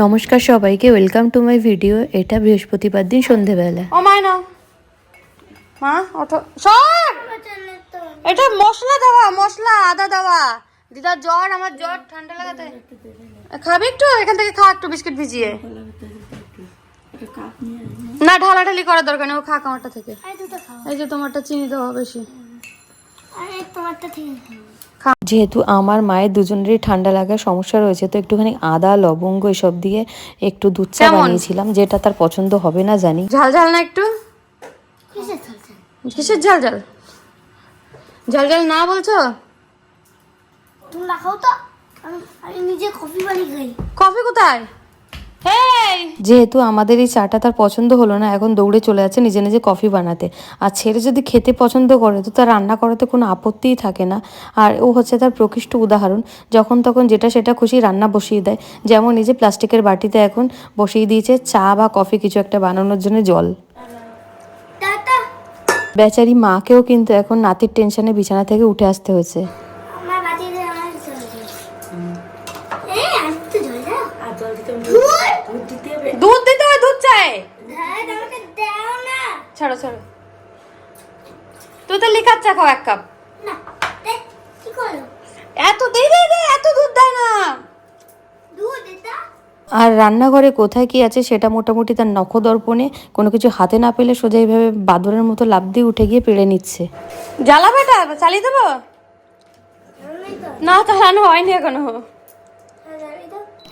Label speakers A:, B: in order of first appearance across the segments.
A: নমস্কার সবাইকে welcome to my video এটা বৃহস্পতিবার দিন, সন্ধেবেলা।
B: ও মায় না মা, ওঠো। সর এটা মশলা দেওয়া, মশলা, আদা দেওয়া। দিদার জ্বর, আমার জ্বর, ঠান্ডা লাগাতে। খাবি একটু? এখান থেকে খা, একটু বিস্কিট ভিজিয়ে। না, ঢালাঢালি করার দরকার নেই, ও খাক আমারটা থেকে। এই যে তোমারটা চিনি দেওয়া বেশি।
A: যেহেতু আমার মায়ের দুজনেরই ঠান্ডা লাগার সমস্যা রয়েছে তো একটুখানি আদা লবঙ্গ এসব দিয়ে একটু দুধ চা? বানিয়েছিলাম যেটা তার পছন্দ হবে না জানি।
B: ঝাল ঝাল না একটু? কিসের ঝাল ঝাল? ঝাল ঝাল? না বলছো?
C: তুমি রাখাও তো আমি নিজে কফি বানিয়ে খাই।
B: কফি কোথায়?
A: যেহেতু আমাদের এই চাটা তার পছন্দ হলো না এখন দৌড়ে চলে যাচ্ছে নিজে নিজে কফি বানাতে। আর ছেলে যদি খেতে পছন্দ করে তো তার রান্না করাতে কোনো আপত্তিই থাকে না। আর ও হচ্ছে তার প্রকৃষ্ট উদাহরণ। যখন তখন যেটা সেটা খুশি রান্না বসিয়ে দেয়। যেমন এই যে প্লাস্টিকের বাটিতে এখন বসিয়ে দিয়েছে চা বা কফি কিছু একটা বানানোর জন্য জল। বেচারি মাকেও কিন্তু এখন নাতির টেনশনে বিছানা থেকে উঠে আসতে হয়েছে।
B: হয় ছাড়ো ছাড়ো। তুই তো লিকার চা খাও এক কাপ।
C: না দেখ কি করো
B: এত দে দে এত দুধ দেয় না।
C: দুধ এটা?
A: আর রান্নাঘরে কোথায় কি আছে সেটা মোটামুটি তার নখদর্পণে কোনো কিছু হাতে না পেলে সোজা এইভাবে বাদরের মতো লাফ দিয়ে উঠে গিয়ে পেড়ে নিচ্ছে।
B: জ্বালা বেটা চালিয়ে দেবো? না চালানো হয়নি
C: এখনও।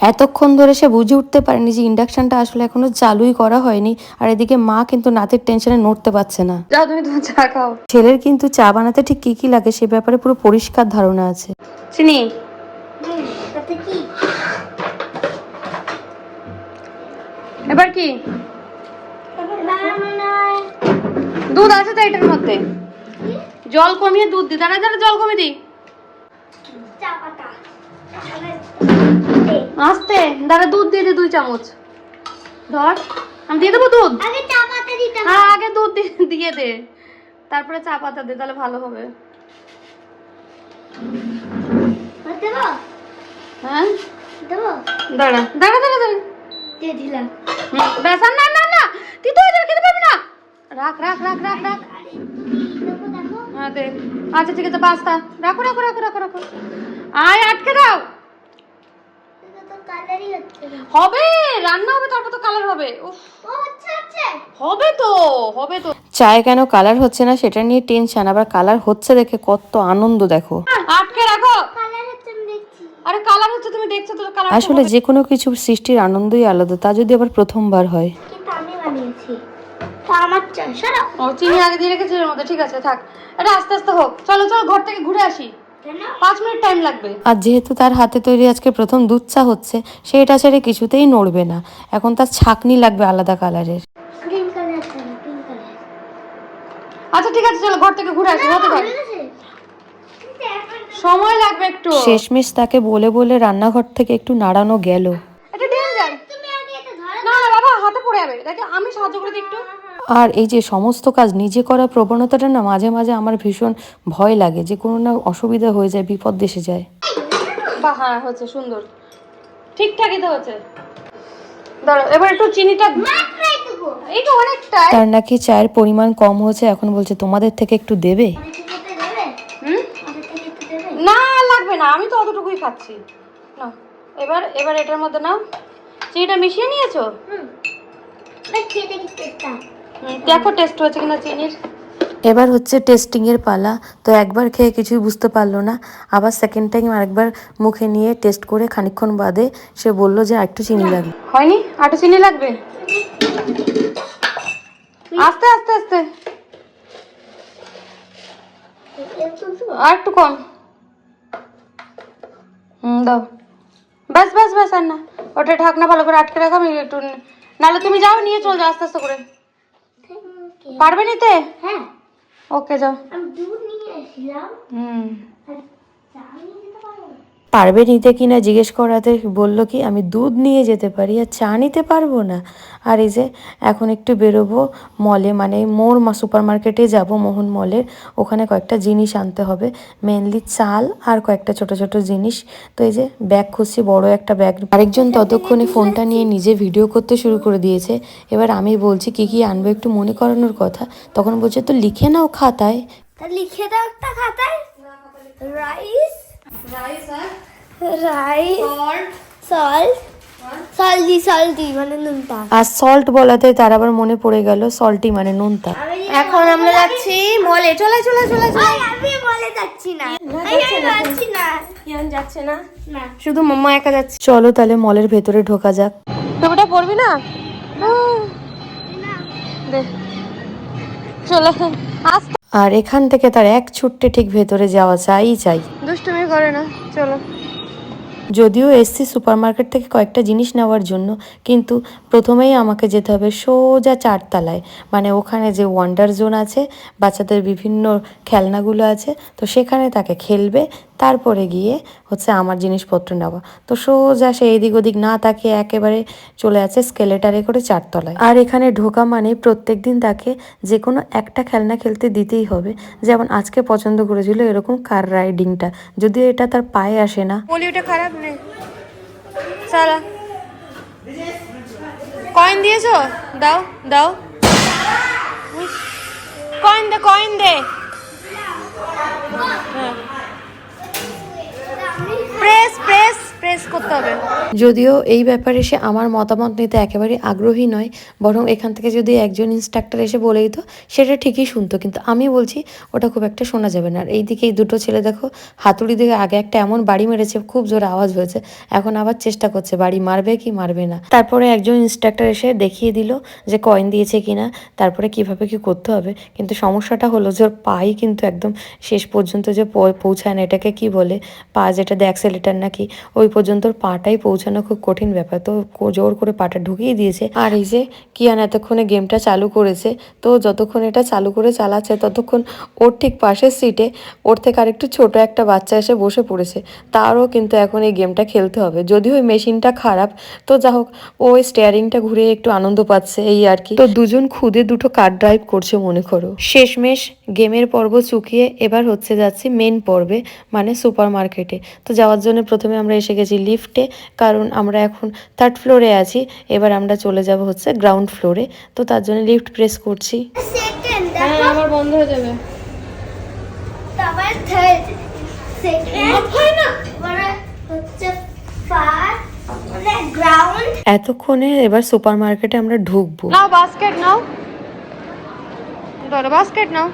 A: এতক্ষণ ধরে সে বুঝে উঠতে পারেনি যে ইন্ডাকশনটা আসলে এখনও চালুই করা হয়নি আর এদিকে মা কিন্তু নাতির টেনশনে নড়তে পারছে না।
B: যাও তুমি তোমার চা খাও।
A: ছেলের কিন্তু চা বানাতে ঠিক কি কি লাগে সে ব্যাপারে পুরো পরিষ্কার ধারণা আছে।
B: চিনি।
C: হুম তাতে কি
B: এবার কি? দুধ আছে তো এটার মধ্যে। জল কমিয়ে দুধ দি। দাঁড়া দাঁড়া জল কমিয়ে দি।
C: চা পাতা।
B: আস্তে দাঁড়া দুধ দিয়ে দে দুই চামচ। ধর আমি দিয়ে দেবো দুধ?
C: আগে চা পাতা দিতে
B: হ্যাঁ আগে দুধ দিয়ে দে। তারপরে চা পাতা দে তাহলে ভালো হবে। হ্যাঁ? দাঁড়া দাঁড়া দাঁড়া দাঁড়া।
C: দিয়ে দিলাম।
B: হুম, ব্যাস না না না তুই তো ওদের খেতে পারবি না। রাখ রাখ রাখ রাখ রাখ। হ্যাঁ দে। আচ্ছা ঠিক আছে পাস্তা। রাখো রাখো রাখো রাখো রাখো। আয় আটকে দাও
C: এটা তো কালারই হচ্ছে না
B: হবে রান্না হবে তারপর তো কালার হবে। উফ।
C: ও হচ্ছে হচ্ছে।
B: হবে তো হবে তো।
A: চায়ে কেন কালার হচ্ছে না সেটা নিয়ে টেনশন আবার কালার হচ্ছে দেখে কত আনন্দ দেখো।
B: আটকে রাখো। আরে কালার হচ্ছে তুমি দেখছ তো কালার
A: আসলে যে কোনো কিছু সৃষ্টির আনন্দই আলাদা তা যদি আবার প্রথমবার হয়।
C: কিন্তু আমি বানিয়েছি। আমার চাই সারা
B: ও চিনি আগে দিয়ে রেখেছি এর মধ্যে ঠিক আছে থাক। এটা আস্তে আস্তে হোক। চলো চলো ঘর থেকে ঘুরে আসি। পাঁচ মিনিট টাইম লাগবে।
A: আর যেহেতু তার হাতে তৈরি আজকে প্রথম দুধ চা হচ্ছে সেটা ছেড়ে কিছুতেই নড়বে না। এখন তার ছাকনি লাগবে আলাদা কালারের।
B: আচ্ছা ঠিক আছে চলো ঘর থেকে ঘুরে আসি হতে থাক সময় লাগবে একটু।
A: শেষমেশ তাকে বলে বলে রান্নাঘর থেকে একটু নাড়ানো গেল।
B: এটা ডেঞ্জার
C: তুমি আগে এটা ধরো।
B: না না বাবা হাতে পড়ে যাবে। দেখে আমি সাহায্য করে দিই একটু।
A: আর এই যে সমস্ত কাজ নিজে করার প্রবণতাটা না মাঝে মাঝে আমার ভীষণ ভয় লাগে যে কোনো না অসুবিধা হয়ে যায় বিপদ দেশে যায়।
B: বাহ হ্যাঁ হচ্ছে সুন্দর। ঠিকঠাকই তো হচ্ছে। ধরো এবার একটু চিনিটা এইটা অনেকটাই।
A: তার নাকি চায়ের পরিমাণ কম হয়েছে এখন বলছে তোমাদের থেকে একটু দেবে?
B: না লাগবে না আমি তো অতটুকুই খাচ্ছি। না এবার এবার এটার মধ্যে নাও। চিনিটা মিশিয়ে নিয়েছো?
C: হুম। দেখি
B: টেস্ট হয়েছে কিনা চিনির।
A: এবার হচ্ছে টেস্টিং এর পালা। তো একবার খেয়ে কিছুই বুঝতে পারল না। আবার সেকেন্ড টাইম আরেকবার মুখে নিয়ে টেস্ট করে খানিকক্ষণ বাদে সে বলল যে আরেকটু চিনি লাগবে।
B: হয়নি? আটু চিনি লাগবে? আস্তে আস্তে আস্তে। আর একটু কম। হুম দাও। ব্যাস ব্যাস ব্যাস আর না। ওটা ঢাকনা ভালো করে আটকে রাখো আমি একটু নাহলে তুমি যাও নিয়ে চল যাও আস্তে আস্তে করে। পারবে নিতে?
C: হ্যাঁ।
B: ওকে যাও।
C: আমি দুধ নিয়ে এসেছিলাম।
B: হুম।
C: আর চা নিয়ে যেতে পারব?
A: পারবে নিতে কি না জিজ্ঞেস করাতে বলল কি, আমি দুধ নিয়ে যেতে পারি আর চা নিতে পারব না। আর এই যে এখন একটু বেরোবো মলে মানে মোর সুপার মার্কেটে যাব, মোহন মলের ওখানে কয়েকটা জিনিস আনতে হবে মেনলি চাল আর কয়েকটা ছোট ছোট জিনিস। তো এই যে ব্যাগ খুঁজছি, বড় একটা ব্যাগ আরেকজন ততক্ষণে ফোনটা নিয়ে নিজে ভিডিও করতে শুরু করে দিয়েছে। এবার আমি বলছি, কি কি আনব একটু মনে করানোর কথা। তখন বলছে, তো লিখে নাও খাতায়।
C: লিখে দাও একটা খাতায়। Rice rice salt salty salty মানে নুনটা
A: আর সল্ট বলাতে তার আবার মনে পড়ে গেল সল্টি মানে নোনতা।
B: এখন আমরা যাচ্ছি মলে চলে চলে চলে চলে।
C: আমি বলে যাচ্ছি না। যাচ্ছি না।
B: যাচ্ছে না।
C: না?
B: শুধু মাম্মা একা যাচ্ছে।
A: চলো তাহলে মলের ভেতরে ঢোকা যাক।
B: টুপিটা পরবি না? দে।
A: আর এখান থেকে তার এক ছুট্টে ঠিক ভেতরে যাওয়া চাই চাই।
B: দুষ্টুমি করে না চলো।
A: যদিও এসছি সুপারমার্কেট থেকে কয়েকটা জিনিস নেওয়ার জন্য, কিন্তু প্রথমেই আমাকে যেতে হবে সোজা চারতলায়। মানে ওখানে যে ওয়ান্ডার জোন আছে, বাচ্চাদের বিভিন্ন খেলনাগুলো আছে, তো সেখানে তাকে খেলবে, তারপরে গিয়ে হচ্ছে আমার জিনিসপত্র নেওয়া। তো সোজা সে এদিক ওদিক না তাকে একেবারে চলে আছে স্কেলেটারে করে চারতলায়। আর এখানে ঢোকা মানে প্রত্যেক দিন তাকে যে কোনো একটা খেলনা খেলতে দিতেই হবে। যেমন আজকে পছন্দ করেছিল এরকম কার রাইডিংটা যদিও এটা তার পায়ে আসে না।
B: খারাপ নেই। চালা কয়েন দিয়েছ? দাও দাও। কয়েন দে কয়েন দে। প্রেস প্রেস প্রেস করতে হবে।
A: যদিও এই ব্যাপারে সে আমার মতামত নিতে একেবারে আগ্রহী নয়, বরং এখান থেকে যদি একজন ইনস্ট্রাক্টর এসে বলে দিত, সেটা ঠিকই শুনতো। কিন্তু আমি বলছি, ওটা খুব একটা শোনা যাবে না। আর এইদিকে এই দুটো ছেলে দেখো, হাতুড়ি দিকে আগে একটা এমন বাড়ি মেরেছে, খুব জোরে আওয়াজ হয়েছে। এখন আবার চেষ্টা করছে, বাড়ি মারবে কি মারবে না। তারপরে একজন ইনস্ট্রাক্টর এসে দেখিয়ে দিল যে কয়েন দিয়েছে কিনা, তারপরে কীভাবে কি করতে হবে। কিন্তু সমস্যাটা হলো যে ওর পাই কিন্তু একদম শেষ পর্যন্ত যে পৌঁছায় না, এটাকে কি বলে? পা যেটা দিয়ে অ্যাক্সেলেটার নাকি? ওই পর্যন্ত পাটাই পৌঁছানো খুব কঠিন ব্যাপার। তো জোর করে পাটা ঢুকিয়ে দিয়েছে। আর এই যে কিয়ান এতক্ষণে গেমটা চালু করেছে, তো যতক্ষণ এটা চালু করে চালাচ্ছে, ততক্ষণ ওর ঠিক পাশের সিটে ওর থেকে আরেকটু ছোট একটা বাচ্চা এসে বসে পড়েছে। তারও কিন্তু এখন এই গেমটা খেলতে হবে। যদিও ওই মেশিনটা খারাপ, তো যা হোক ওই স্টেয়ারিংটা ঘুরে একটু আনন্দ পাচ্ছে এই আর কি। তো দুজন খুদে দুটো কার ড্রাইভ করছে মনে করো। শেষমেশ গেমের পর্ব চুকিয়ে এবার হচ্ছে যাচ্ছি মেন পর্বে মানে সুপার মার্কেটে তো যাওয়ার জন্য প্রথমে আমরা এসে গেছি লিফটে কারণ আমরা এখন থার্ড ফ্লোরে আছি। এবার আমরা চলে যাব হচ্ছে গ্রাউন্ড ফ্লোরে তো তার জন্য লিফট প্রেস করছি।
C: সেকেন্ড
B: হ্যাঁ বন্ধ যাবে।
C: তারপর থার্ড সেকেন্ড না? তারপরে হচ্ছে ফার্স্ট গ্রাউন্ড
A: এতক্ষণে এবার সুপার মার্কেটে আমরা ঢুকবো।
B: নাও বাস্কেট নাও। বাস্কেট নাও।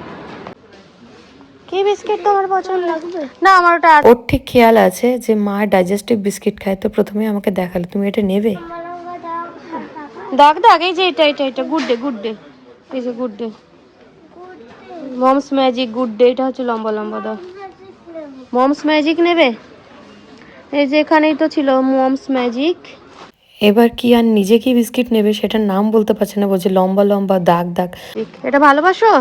B: কি বিস্কিট তোমার পছন্দ? না আমার ওটা।
A: ওর ঠিক খেয়াল আছে যে মা ডাইজেস্টিভ বিস্কিট খায় তো প্রথমে আমাকে দেখাল। তুমি এটা নেবে?
B: দাগ দাগ এই যে এটা এটা এটা গুড ডে গুড ডে এই যে good day mom's magic good day এটা হচ্ছে লম্বা লম্বা দাও। মমস ম্যাজিক নেবে? এই যে এখানেই তো ছিল মমস ম্যাজিক
A: এবার কি আর নিজে কি বিস্কিট নেবে সেটার নাম বলতে পারছে না বলছে লম্বা লম্বা দাগ দাগ।
B: এটা ভালোবাসো?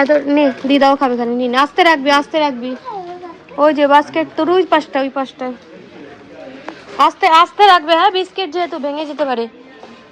B: এত নে, দিদাও খাবে খানি নিন আস্তে রাখবি আস্তে রাখবি। ওই যে বাস্কেট তোর ওই পাশটা ওই পাশটায়। আস্তে আস্তে রাখবে হ্যাঁ বিস্কিট যেহেতু ভেঙে যেতে পারে।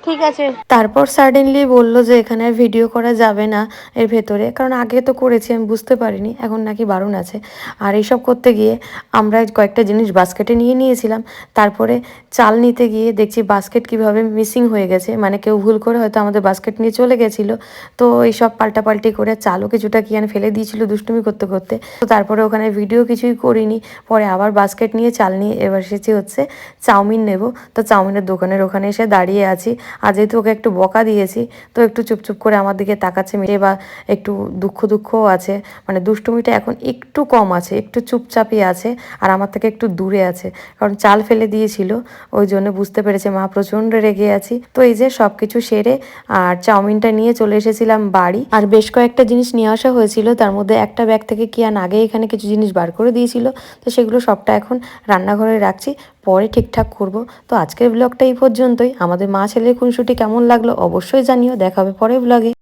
B: ঠিক আছে।
A: তারপর সাডেনলি বলল যে এখানে ভিডিও করা যাবে না এর ভেতরে। কারণ আগে তো করেছি, আমি বুঝতে পারিনি, এখন নাকি বারণ আছে। আর এইসব করতে গিয়ে আমরা কয়েকটা জিনিস বাস্কেটে নিয়ে নিয়েছিলাম। তারপরে চাল নিতে গিয়ে দেখছি বাস্কেট কীভাবে মিসিং হয়ে গেছে। মানে কেউ ভুল করে হয়তো আমাদের বাস্কেট নিয়ে চলে গেছিল। তো এইসব পাল্টাপাল্টি করে চালও কিছুটা কিয়ান ফেলে দিয়েছিল দুষ্টুমি করতে করতে। তো তারপরে ওখানে ভিডিও কিছুই করিনি। পরে আবার বাস্কেট নিয়ে চাল নিয়ে এবার এসেছি হচ্ছে চাউমিন নেব। তো চাউমিনের দোকানের ওখানে এসে দাঁড়িয়ে আছি। আর যেহেতু ওকে একটু বকা দিয়েছি, তো একটু চুপচুপ করে আমার দিকে তাকাচ্ছে মেয়ে বা একটু দুঃখ দুঃখও আছে। মানে দুষ্টুমিটা এখন একটু কম আছে, একটু চুপচাপই আছে আর আমার থেকে একটু দূরে আছে। কারণ চাল ফেলে দিয়েছিল, ওই জন্য বুঝতে পেরেছে মা প্রচণ্ড রেগে আছি। তো এই যে সব কিছু সেরে আর চাউমিনটা নিয়ে চলে এসেছিলাম বাড়ি। আর বেশ কয়েকটা জিনিস নিয়ে আসা হয়েছিল, তার মধ্যে একটা ব্যাগ থেকে কি আর আগে এখানে কিছু জিনিস বার করে দিয়েছিল, তো সেগুলো সবটা এখন রান্নাঘরে রাখছি। পরে ঠিকঠাক করব। তো আজকের ব্লগটা এই পর্যন্তই। আমাদের মা ছেলের খুনসুটি কেমন লাগল অবশ্যই জানিও। দেখাবে পরের ব্লগে